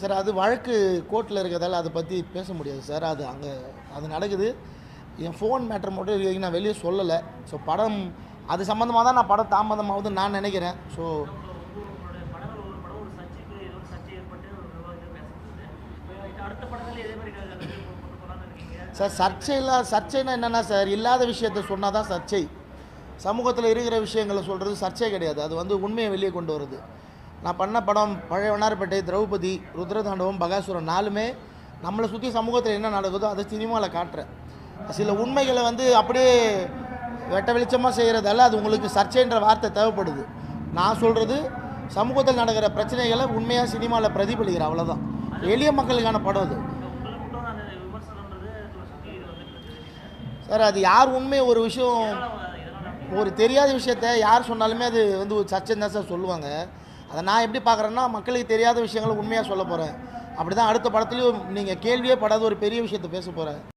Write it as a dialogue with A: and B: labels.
A: Sir அது வழக்கு கோர்ட்டில் இருக்கிறதால அதை பற்றி பேச முடியாது சார். அது அங்கே அது நடக்குது. என் ஃபோன் மேட்ரு மட்டும் இது வரைக்கும் நான் வெளியே சொல்லலை. ஸோ படம் அது சம்மந்தமாக தான் நான் படம் தாமதமாகுதுன்னு நான் நினைக்கிறேன். ஸோ
B: சர்ச்சை
A: சார் சர்ச்சையில் சர்ச்சைனா என்னென்னா சார் இல்லாத விஷயத்த சொன்னால் தான் சர்ச்சை. சமூகத்தில் இருக்கிற விஷயங்களை சொல்கிறது சர்ச்சை கிடையாது. அது வந்து உண்மையை வெளியே கொண்டு வருது. நான் பண்ண படம் பழைய வண்ணாரப்பேட்டை திரௌபதி ருத்ரதாண்டவம் பகாசுரம் நாலுமே நம்மளை சுற்றி சமூகத்தில் என்ன நடக்குதோ அதை சினிமாவில் காட்டுறேன். சில உண்மைகளை வந்து அப்படியே வெட்ட வெளிச்சமாக செய்கிறதால அது உங்களுக்கு சர்ச்சைன்ற வார்த்தை தேவைப்படுது. நான் சொல்கிறது சமூகத்தில் நடக்கிற பிரச்சனைகளை உண்மையாக சினிமாவில் பிரதிபலிக்கிற அவ்வளோதான் எளிய மக்களுக்கான படம் அது. சார் அது யார் உண்மை ஒரு விஷயம் ஒரு தெரியாத விஷயத்த யார் சொன்னாலுமே அது வந்து ஒரு சர்ச்சை தான் சார் சொல்லுவாங்க. அதை நான் எப்படி பார்க்குறேன்னா மக்களுக்கு தெரியாத விஷயங்களை உண்மையாக சொல்ல போகிறேன் அப்படி தான் அடுத்த படத்துலையும் நீங்கள் கேள்வியே படாத ஒரு பெரிய விஷயத்த பேச போகிறேன்